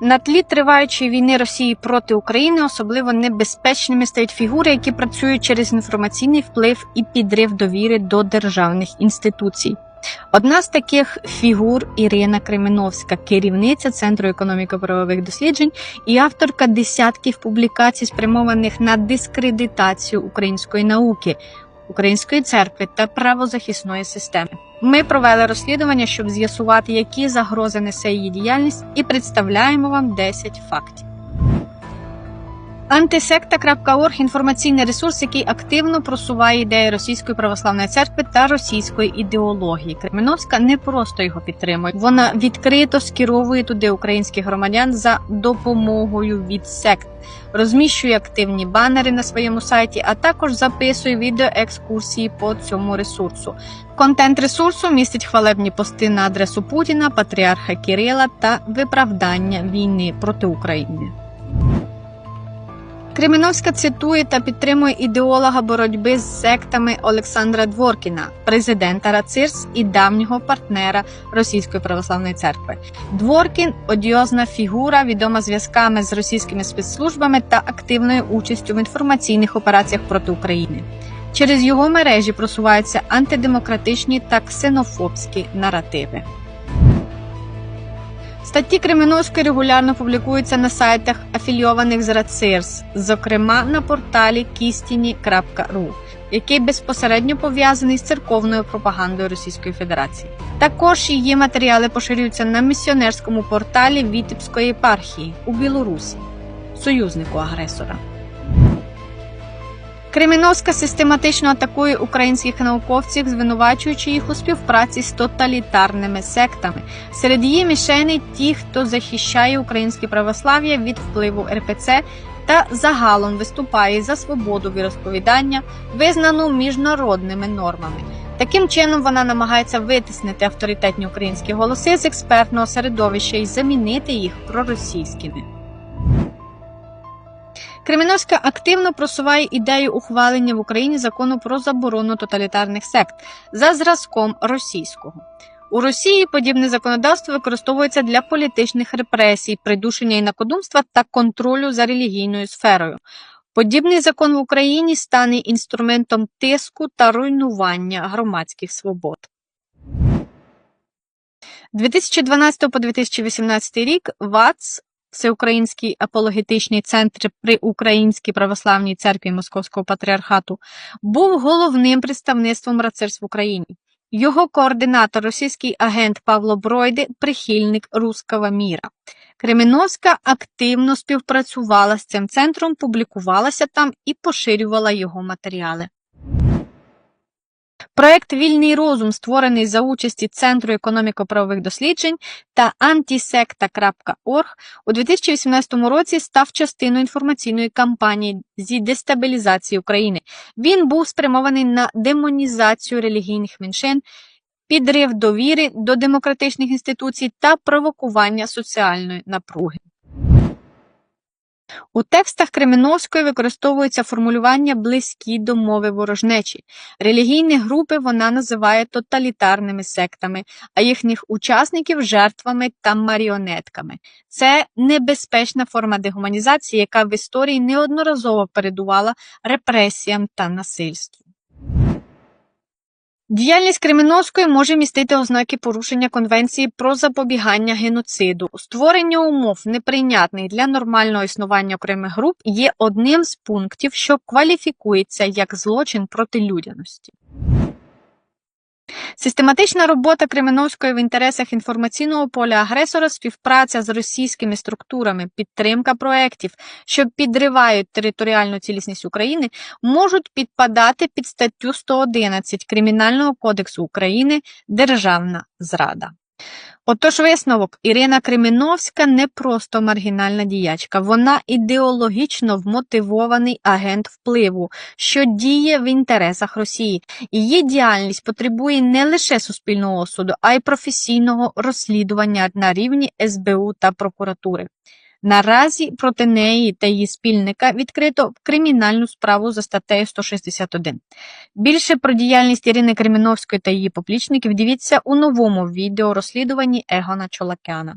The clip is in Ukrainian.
На тлі триваючої війни Росії проти України особливо небезпечними стають фігури, які працюють через інформаційний вплив і підрив довіри до державних інституцій. Одна з таких фігур Ірина Кременовська, керівниця Центру економіко-правових досліджень і авторка десятків публікацій, спрямованих на дискредитацію української науки, української церкви та правозахисної системи. Ми провели розслідування, щоб з'ясувати, які загрози несе її діяльність, і представляємо вам 10 фактів. Антисекта.орг – інформаційний ресурс, який активно просуває ідеї Російської православної церкви та російської ідеології. Кременовська не просто його підтримує, вона відкрито скеровує туди українських громадян за допомогою від сект, розміщує активні банери на своєму сайті, а також записує відеоекскурсії по цьому ресурсу. Контент ресурсу містить хвалебні пости на адресу Путіна, патріарха Кирила та виправдання війни проти України. Кременовська цитує та підтримує ідеолога боротьби з сектами Олександра Дворкіна, президента РАЦИРС і давнього партнера Російської православної церкви. Дворкін одіозна фігура, відома зв'язками з російськими спецслужбами та активною участю в інформаційних операціях проти України. Через його мережі просуваються антидемократичні та ксенофобські наративи. Статті Кременовської регулярно публікуються на сайтах афілійованих з РАЦИРС, зокрема на порталі kistini.ru, який безпосередньо пов'язаний з церковною пропагандою Російської Федерації. Також її матеріали поширюються на місіонерському порталі Вітебської єпархії у Білорусі, союзнику агресора. Кременовська систематично атакує українських науковців, звинувачуючи їх у співпраці з тоталітарними сектами. Серед її мішеней ті, хто захищає українське православ'я від впливу РПЦ та загалом виступає за свободу віросповідання, визнану міжнародними нормами. Таким чином вона намагається витиснити авторитетні українські голоси з експертного середовища і замінити їх проросійськими. Кременовська активно просуває ідею ухвалення в Україні закону про заборону тоталітарних сект за зразком російського. У Росії подібне законодавство використовується для політичних репресій, придушення інакодумства та контролю за релігійною сферою. Подібний закон в Україні стане інструментом тиску та руйнування громадських свобод. 2012 по 2018 рік ВАЦ Всеукраїнський апологетичний центр при Українській православній церкві Московського патріархату був головним представництвом РАЦИРС в Україні. Його координатор, російський агент Павло Бройди, прихильник руского міра. Кременовська активно співпрацювала з цим центром, публікувалася там і поширювала його матеріали. Проект Вільний розум, створений за участі Центру економіко-правових досліджень та антисекта.орг, у 2018 році став частиною інформаційної кампанії зі дестабілізації України. Він був спрямований на демонізацію релігійних меншин, підрив довіри до демократичних інституцій та провокування соціальної напруги. У текстах Кременовської використовується формулювання близькі до мови ворожнечі. Релігійні групи вона називає тоталітарними сектами, а їхніх учасників жертвами та маріонетками. Це небезпечна форма дегуманізації, яка в історії неодноразово передувала репресіям та насильству. Діяльність Кременовської може містити ознаки порушення Конвенції про запобігання геноциду. Створення умов, неприйнятних для нормального існування окремих груп, є одним з пунктів, що кваліфікується як злочин проти людяності. Систематична робота Кременовської в інтересах інформаційного поля агресора, співпраця з російськими структурами, підтримка проєктів, що підривають територіальну цілісність України, можуть підпадати під статтю 111 Кримінального кодексу України Державна зрада. Отож, висновок Ірина Криміновська не просто маргінальна діячка, вона ідеологічно вмотивований агент впливу, що діє в інтересах Росії. Її діяльність потребує не лише суспільного осуду, а й професійного розслідування на рівні СБУ та прокуратури. Наразі проти неї та її спільника відкрито кримінальну справу за статтею 161. Більше про діяльність Ірини Креміновської та її поплічників дивіться у новому відео розслідуванні Егона Чолакяна.